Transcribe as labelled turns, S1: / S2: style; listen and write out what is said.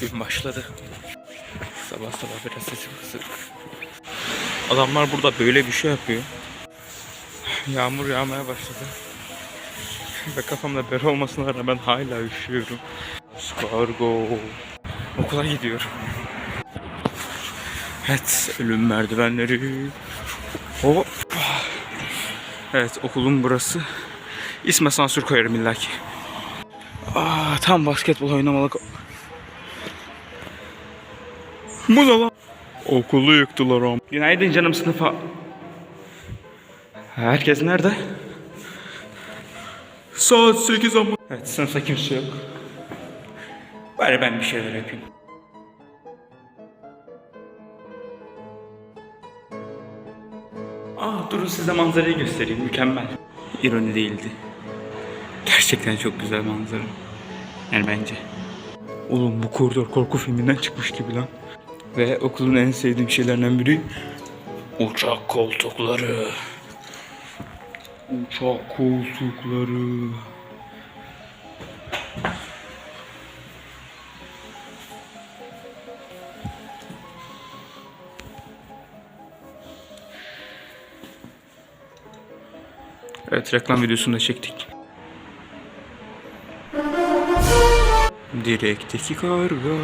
S1: Gün başladı. Sabah sabah biraz sesim kısık. Adamlar burada böyle bir şey yapıyor. Yağmur yağmaya başladı. Ve kafamda bere olmasına rağmen hala üşüyorum. Kargo. Okula gidiyorum. Evet, ölüm merdivenleri. Hop. Evet, okulun burası. İsme sansür koyarım illaki. Aa, tam basketbol oynamalık. Bu ne lan? Okulu yıktılar am. Günaydın canım sınıfa. Herkes nerede? Saat 8 ama. Evet sınıfta kimse yok. Bari ben bir şeyler yapayım. Aa durun size manzarayı göstereyim. Mükemmel. İroni değildi. Gerçekten çok güzel manzara. Yani bence. Oğlum bu koridor korku filminden çıkmış gibi lan. Ve okulun en sevdiğim şeylerinden biri uçak koltukları. Uçak koltukları. Evet reklam videosunu da çektik. Direkteki karga